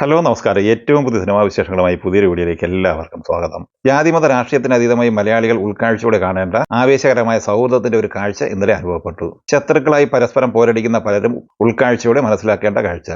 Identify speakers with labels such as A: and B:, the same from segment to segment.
A: Hello നമസ്കാരം. ഏറ്റവും പുതിയ സിനിമാ വിശേഷങ്ങളുമായി പുതിയൊരു വീഡിയോയിലേക്ക് എല്ലാവർക്കും സ്വാഗതം. ജാതിമത രാഷ്ട്രീയത്തിന് അതീതമായി മലയാളികൾ ഉൾക്കാഴ്ചയോടെ കാണേണ്ട ആവേശകരമായ സൗഹൃദത്തിന്റെ ഒരു കാഴ്ച ഇന്നലെ അനുഭവപ്പെട്ടു. ശത്രുക്കളായി പരസ്പരം പോരടിക്കുന്ന പലരും ഉൾക്കാഴ്ചയോടെ മനസ്സിലാക്കേണ്ട കാഴ്ച.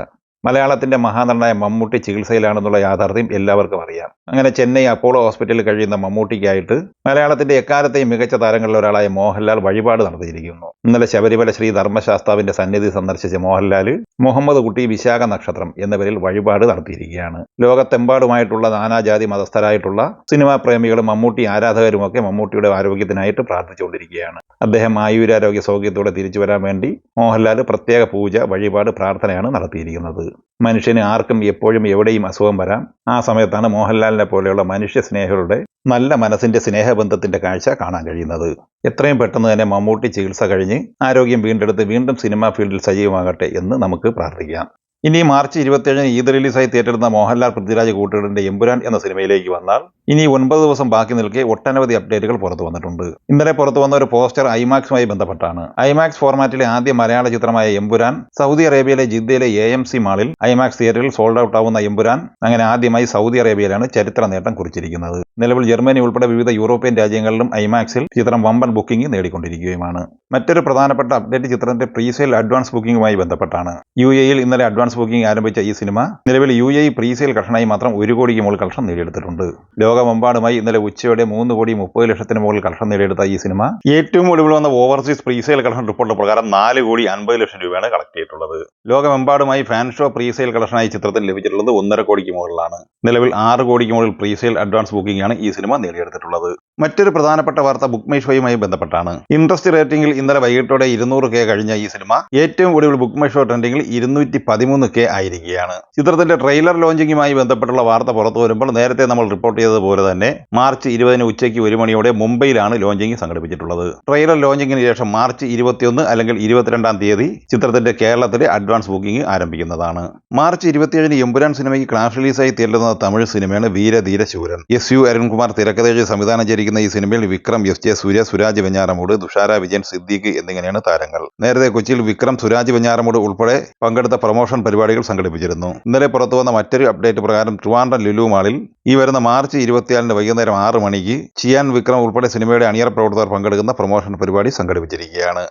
A: മലയാളത്തിന്റെ മഹാനടനായ മമ്മൂട്ടി ചികിത്സയിലാണെന്നുള്ള യാഥാർത്ഥ്യം എല്ലാവർക്കും അറിയാം. അങ്ങനെ ചെന്നൈ അപ്പോളോ ഹോസ്പിറ്റലിൽ കഴിയുന്ന മമ്മൂട്ടിക്കായിട്ട് മലയാളത്തിന്റെ എക്കാലത്തെയും മികച്ച താരങ്ങളിൽ ഒരാളായ മോഹൻലാൽ വഴിപാട് നടത്തിയിരിക്കുന്നു. ഇന്നലെ ശബരിമല ശ്രീ ധർമ്മശാസ്താവിന്റെ സന്നിധി സന്ദർശിച്ച മോഹൻലാൽ മുഹമ്മദ് കുട്ടി വിശാഖ നക്ഷത്രം എന്ന പേരിൽ വഴിപാട് നടത്തിയിരിക്കുകയാണ്. ലോകത്തെമ്പാടുമായിട്ടുള്ള നാനാജാതി മതസ്ഥരായിട്ടുള്ള സിനിമാ പ്രേമികളും മമ്മൂട്ടി ആരാധകരുമൊക്കെ മമ്മൂട്ടിയുടെ ആരോഗ്യത്തിനായിട്ട് പ്രാർത്ഥിച്ചുകൊണ്ടിരിക്കുകയാണ്. അദ്ദേഹം ആയുരാരോഗ്യ സൗഖ്യത്തോടെ തിരിച്ചു വരാൻ വേണ്ടി മോഹൻലാൽ പ്രത്യേക പൂജ വഴിപാട് പ്രാർത്ഥനയാണ് നടത്തിയിരിക്കുന്നത്. മനുഷ്യന് ആർക്കും എപ്പോഴും എവിടെയും അസുഖം വരാം. ആ സമയത്താണ് മോഹൻലാലിനെ പോലെയുള്ള മനുഷ്യ സ്നേഹികളുടെ നല്ല മനസ്സിന്റെ സ്നേഹബന്ധത്തിന്റെ കാഴ്ച കാണാൻ കഴിയുന്നത്. എത്രയും പെട്ടെന്ന് തന്നെ മമ്മൂട്ടി ചികിത്സ കഴിഞ്ഞ് ആരോഗ്യം വീണ്ടെടുത്ത് വീണ്ടും സിനിമാ ഫീൽഡിൽ സജീവമാകട്ടെ എന്ന് നമുക്ക് പ്രാർത്ഥിക്കാം. ഇനി മാർച്ച് ഇരുപത്തിയേഴിന് ഈദ് റിലീസായി തിയേറ്ററിടുന്ന മോഹൻലാൽ പൃഥ്വിരാജ് കൂട്ടുകെട്ടിന്റെ എമ്പുരാൻ എന്ന സിനിമയിലേക്ക് വന്നാൽ ഇനി ഒൻപത് ദിവസം ബാക്കി നിൽക്കെ ഒട്ടനവധി അപ്ഡേറ്റുകൾ പുറത്തു വന്നിട്ടുണ്ട്. ഇന്നലെ പുറത്തു വന്ന ഒരു പോസ്റ്റർ ഐമാക്സുമായി ബന്ധപ്പെട്ടാണ്. ഐമാക്സ് ഫോർമാറ്റിലെ ആദ്യ മലയാള ചിത്രമായ എമ്പുരാൻ സൗദി അറേബ്യയിലെ ജിദ്ദയിലെ എ എം സി മാളിൽ ഐമാക്സ് തിയേറ്ററിൽ സോൾഡ് ഔട്ട് ആവുന്ന എമ്പുരാൻ അങ്ങനെ ആദ്യമായി സൗദി അറേബ്യയിലാണ് ചരിത്ര നേട്ടം കുറിച്ചിരിക്കുന്നത്. നിലവിൽ ജർമ്മനി ഉൾപ്പെടെ വിവിധ യൂറോപ്യൻ രാജ്യങ്ങളിലും ഐമാക്സിൽ ചിത്രം വമ്പൻ ബുക്കിംഗ് നേടിക്കൊണ്ടിരിക്കുകയുമാണ്. മറ്റൊരു പ്രധാനപ്പെട്ട അപ്ഡേറ്റ് ചിത്രത്തിന്റെ പ്രീസെയിൽ അഡ്വാൻസ് ബുക്കിംഗുമായി ബന്ധപ്പെട്ടാണ്. യു എയിൽ ഇന്നലെ അഡ്വാൻസ് ബുക്കിംഗ് ആരംഭിച്ച ഈ സിനിമ നിലവിൽ യു എ പ്രീസെയിൽ കളക്ഷനായി മാത്രം ഒരു കോടിക്ക് മുകളിൽ കളക്ഷൻ നേടിയെടുത്തിട്ടുണ്ട്. ലോകമെമ്പാടുമായി ഇന്നലെ ഉച്ചയോടെ മൂന്ന് കോടി മുപ്പത് ലക്ഷത്തിന് മുകളിൽ കളക്ഷൻ നേടിയെടുത്ത ഈ സിനിമ ഏറ്റവും ഒടുവിൽ വന്ന ഓവർസീസ് പ്രീസെയിൽ കളക്ഷൻ റിപ്പോർട്ട് പ്രകാരം നാല് കോടി അൻപത് ലക്ഷം രൂപയാണ് കളക്ട് ചെയ്തിട്ടുള്ളത്. ലോകമെമ്പാടുമായി ഫാൻ ഷോ പ്രീസെയിൽ കളക്ഷനായി ചിത്രത്തിൽ ലഭിച്ചിട്ടുള്ളത് ഒന്നര കോടിക്ക് മുകളിലാണ്. നിലവിൽ ആറ് കോടിക്ക് മുകളിൽ പ്രീസെയിൽ അഡ്വാൻസ് ബുക്കിംഗ് ആണ് ഈ സിനിമ നേടിയെടുത്തിട്ടുള്ളത്. മറ്റൊരു പ്രധാനപ്പെട്ട വാർത്ത ബുക്ക് മൈ ഷോയുമായി ബന്ധപ്പെട്ടാണ് ഇൻട്രസ്റ്റ് റേറ്റിംഗിൽ ഇന്നലെ വൈകിട്ടോടെ ഇരുന്നൂറ് കെ കഴിഞ്ഞ ഈ സിനിമ ഏറ്റവും കൂടുതൽ ബുക്ക് മൈ ഷോ ട്രെൻഡിംഗിൽ ഇരുന്നൂറ്റി പതിമൂന്ന് കെ ആയിരിക്കുകയാണ്. ചിത്രത്തിന്റെ ട്രെയിലർ ലോഞ്ചിങ്ങുമായി ബന്ധപ്പെട്ടുള്ള വാർത്ത പുറത്തു വരുമ്പോൾ നേരത്തെ നമ്മൾ റിപ്പോർട്ട് ചെയ്തതുപോലെ തന്നെ മാർച്ച് ഇരുപതിന് ഉച്ചയ്ക്ക് ഒരു മണിയോടെ മുംബൈയിലാണ് ലോഞ്ചിങ് സംഘടിപ്പിച്ചിട്ടുള്ളത്. ട്രെയിലർ ലോഞ്ചിങ്ങിന് ശേഷം മാർച്ച് ഇരുപത്തിയൊന്ന് അല്ലെങ്കിൽ ഇരുപത്തിരണ്ടാം തീയതി ചിത്രത്തിന്റെ കേരളത്തിലെ അഡ്വാൻസ് ബുക്കിംഗ് ആരംഭിക്കുന്നതാണ്. മാർച്ച് ഇരുപത്തിയേഴിന് എമ്പുരാൻ സിനിമയ്ക്ക് ക്ലാഷ് റിലീസായി തീരുന്ന തമിഴ് സിനിമയാണ് വീരധീര ശൂരൻ എസ് യു അരുൺകുമാർ തിരക്കഥയിൽ സംവിധാനം ചെയ്തിരിക്കുന്ന ഈ സിനിമയിൽ വിക്രം എസ് ജെ സൂര്യ സുരാജ് വെഞ്ഞാറമൂട് തുഷാര വിജയൻ സിദ്ദീഖ് എന്നിങ്ങനെയാണ് താരങ്ങൾ. നേരത്തെ കൊച്ചിയിൽ വിക്രം സുരാജ് വെഞ്ഞാറമൂട് ഉൾപ്പെടെ പങ്കെടുത്ത പ്രൊമോഷൻ പരിപാടികൾ സംഘടിപ്പിച്ചിരുന്നു. ഇന്നലെ പുറത്തു വന്ന മറ്റൊരു അപ്ഡേറ്റ് പ്രകാരം ട്രിവാൻഡ്രം ലുലു മാളിൽ ഈ വരുന്ന മാർച്ച് ഇരുപത്തിയാലിന് വൈകുന്നേരം ആറ് മണിക്ക് ചിയാൻ വിക്രം ഉൾപ്പെടെ സിനിമയുടെ അണിയറ പ്രവർത്തകർ പങ്കെടുക്കുന്ന പ്രൊമോഷൻ പരിപാടി സംഘടിപ്പിച്ചിരിക്കുകയാണ്.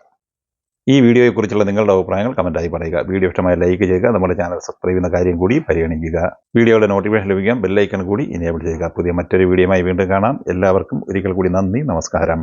A: ഈ വീഡിയോയെക്കുറിച്ചുള്ള നിങ്ങളുടെ അഭിപ്രായങ്ങൾ കമന്റായി പറയുക. വീഡിയോ ഇഷ്ടമായ ലൈക്ക് ചെയ്യുക. നമ്മുടെ ചാനൽ സബ്സ്ക്രൈബ് ചെയ്യുന്ന കാര്യം കൂടി പരിഗണിക്കുക. വീഡിയോയുടെ നോട്ടിഫിക്കേഷൻ ലഭിക്കാൻ ബെല്ലൈക്കൺ കൂടി ഇനേബിൾ ചെയ്യുക. പുതിയ മറ്റൊരു വീഡിയോയുമായി വീണ്ടും കാണാം. എല്ലാവർക്കും ഒരിക്കൽ കൂടി നന്ദി. നമസ്കാരം.